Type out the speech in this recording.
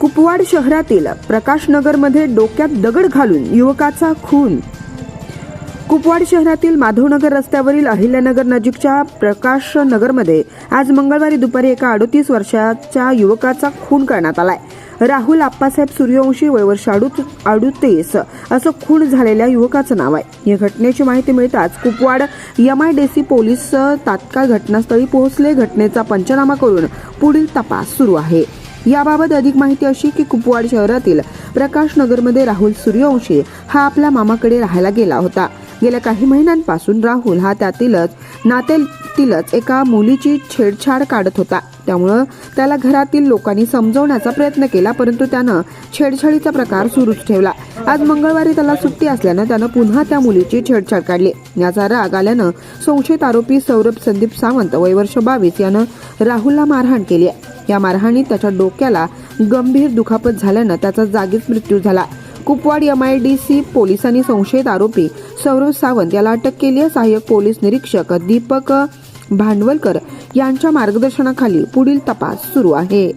कुपवाड शहरातील प्रकाशनगरमध्ये डोक्यात दगड घालून युवकाचा खून. कुपवाड शहरातील माधवनगर रस्त्यावरील अहिल्यानगर नजीकच्या प्रकाश नगरमध्ये आज मंगळवारी दुपारी एका अडोतीस वर्षाच्या युवकाचा खून करण्यात आलाय. राहुल आप्पासाहेब सूर्यवंशी वयवर्ष अडुत अडुतीस असं खून झालेल्या युवकाचं नाव आहे. या घटनेची माहिती मिळताच कुपवाड एमआयडीसी पोलीस तात्काळ घटनास्थळी पोहोचले. घटनेचा पंचनामा करून पुढील तपास सुरू आहे. याबाबत अधिक माहिती अशी की कुपवाड शहरातील प्रकाश नगरमध्ये राहुल सूर्यवंशी हा आपल्या मामाकडे राहायला गेला होता. गेल्या काही महिन्यांपासून राहुल हा त्यातीलच नात्यातीलच एका मुलीची छेडछाड काढत होता. त्यामुळं त्याला घरातील लोकांनी समजवण्याचा प्रयत्न केला परंतु त्यानं छेडछाडीचा प्रकार सुरूच ठेवला. आज मंगळवारी त्याला सुट्टी असल्यानं त्यानं पुन्हा त्या मुलीची छेडछाड काढली. याचा राग आल्यानं संशयित आरोपी सौरभ संदीप सावंत वय वर्ष बावीस यानं राहुलला मारहाण केली आहे. या मारहाणीत त्याच्या डोक्याला गंभीर दुखापत झाल्यानं त्याचा जागीच मृत्यू झाला. Kupwad M I D C पोलिसांनी संशयित आरोपी सौरभ सावंत याला अटक केली आहे. सहाय्यक पोलीस निरीक्षक दीपक भांडवलकर यांच्या मार्गदर्शनाखाली पुढील तपास सुरू आहे.